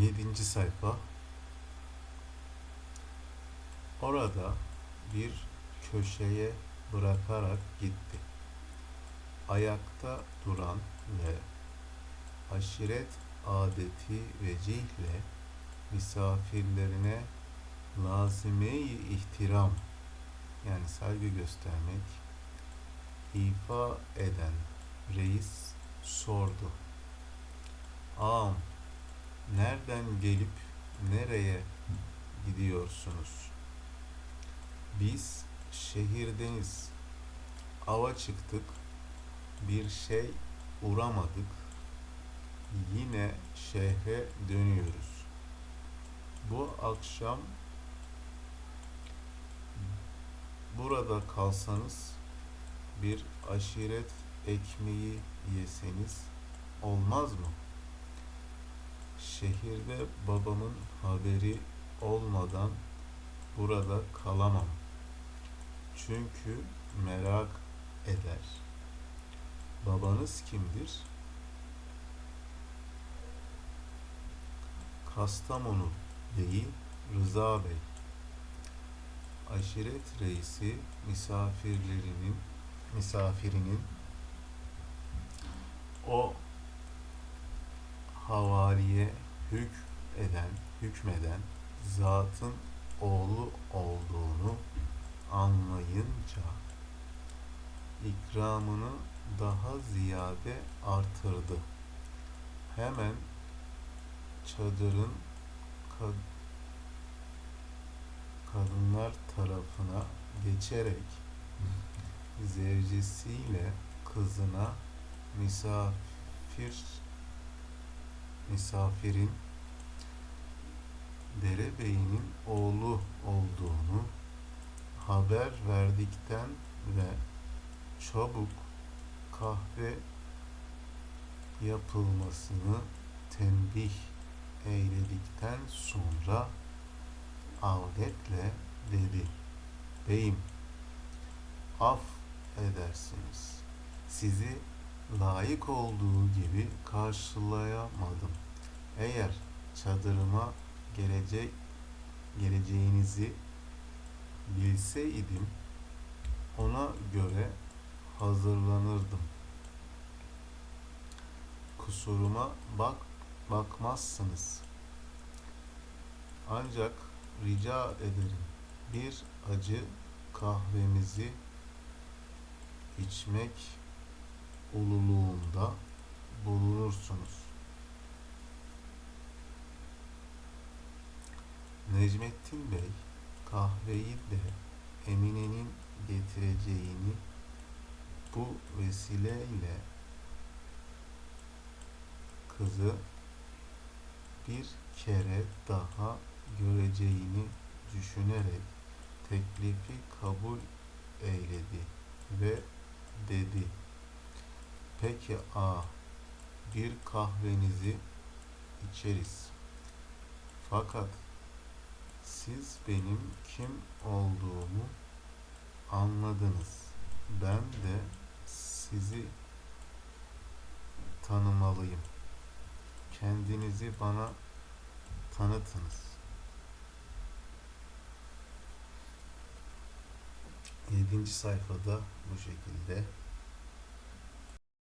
Yedinci sayfa. Orada bir köşeye bırakarak gitti. Ayakta duran ve aşiret adeti vecihle misafirlerine lazime-i ihtiram yani saygı göstermek ifa eden reis sordu. Nereden gelip nereye gidiyorsunuz? Biz şehirdeniz. Ava çıktık. Bir şey uğramadık. Yine şehre dönüyoruz. Bu akşam burada kalsanız bir aşiret ekmeği yeseniz olmaz mı? Şehirde babamın haberi olmadan burada kalamam. Çünkü merak eder. Babanız kimdir? Kastamonu Beyi Rıza Bey. Aşiret reisi misafirlerinin misafirinin o hük eden, hükmeden zatın oğlu olduğunu anlayınca ikramını daha ziyade artırdı. Hemen çadırın kad- kadınlar tarafına geçerek zevcesiyle kızına misafir misafirin derebeyinin oğlu olduğunu haber verdikten ve çabuk kahve yapılmasını tembih eyledikten sonra avletle dedi. Beyim, af edersiniz. Sizi layık olduğu gibi karşılayamadım. Eğer çadırıma gelecek geleceğinizi bilseydim ona göre hazırlanırdım. Kusuruma bak bakmazsınız. Ancak rica ederim bir acı kahvemizi içmek ululuğunda bulunursunuz. Necmettin Bey kahveyi de Emine'nin getireceğini bu vesileyle kızı bir kere daha göreceğini düşünerek teklifi kabul eyledi ve dedi. Peki a bir kahvenizi içeriz. Fakat siz benim kim olduğumu anladınız. Ben de sizi tanımalıyım. Kendinizi bana tanıtınız. Yedinci sayfada bu şekilde